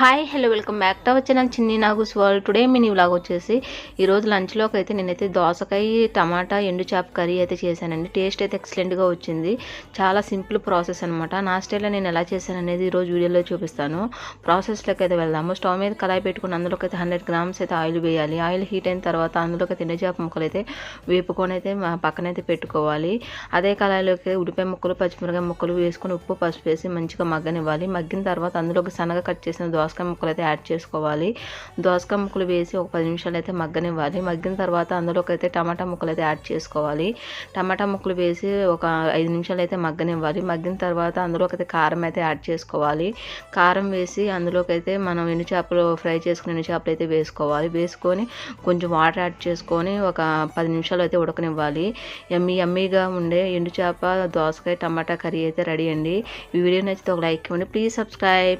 Hi hello welcome back to వచ్చి నాకు Chinni Nagu's world today మీ వ్లాగ్ వచ్చేసి ఈరోజు లంచ్లోకి అయితే నేనైతే దోసకాయ టమాటా ఎండు చేప కర్రీ అయితే చేశానండి. టేస్ట్ అయితే ఎక్సలెంట్గా వచ్చింది. చాలా సింపుల్ ప్రాసెస్ అనమాట నా స్టైల్లో నేను ఎలా చేశాను అనేది ఈరోజు వీడియోలో చూపిస్తాను. ప్రాసెస్లోకి అయితే వెళ్దాము. స్టవ్ మీద కళాయి పెట్టుకుని అందులోకి అయితే హండ్రెడ్ గ్రామ్స్ అయితే ఆయిల్ వేయాలి. ఆయిల్ హీట్ అయిన తర్వాత అందులోకి అయితే ఎండు చేప ముక్కలు అయితే వేపుకొని అయితే పక్కనైతే పెట్టుకోవాలి. అదే కళాయిలోకి ఉడిపాయ ముక్కలు పచ్చిమిరకాయ ముక్కలు వేసుకొని ఉప్పు పసుపు వేసి మంచిగా మగ్గనివ్వాలి. మగ్గిన తర్వాత అందులోకి సన్నగా కట్ చేసిన దోసకాయ ముక్కలు అయితే యాడ్ చేసుకోవాలి. దోసకాయ ముక్కలు వేసి ఒక పది నిమిషాలు అయితే మగ్గనివ్వాలి. మగ్గిన తర్వాత అందులోకి అయితే టమాటా ముక్కలు అయితే యాడ్ చేసుకోవాలి. టమాటా ముక్కలు వేసి ఒక ఐదు నిమిషాలు అయితే మగ్గనివ్వాలి. మగ్గిన తర్వాత అందులోకి అయితే కారం అయితే యాడ్ చేసుకోవాలి. కారం వేసి అందులోకి అయితే మనం ఎండు చేపలు ఫ్రై చేసుకుని ఎండు చేపలు అయితే వేసుకోవాలి. వేసుకొని కొంచెం వాటర్ యాడ్ చేసుకొని ఒక పది నిమిషాలు అయితే ఉడకనివ్వాలి. ఎమ్మి ఎమ్మీగా ఉండే ఎండు చేప దోసకాయ టమాటా కర్రీ అయితే రెడీ అండి. ఈ వీడియో నచ్చితే ఒక లైక్ ఇవ్వండి. Please subscribe.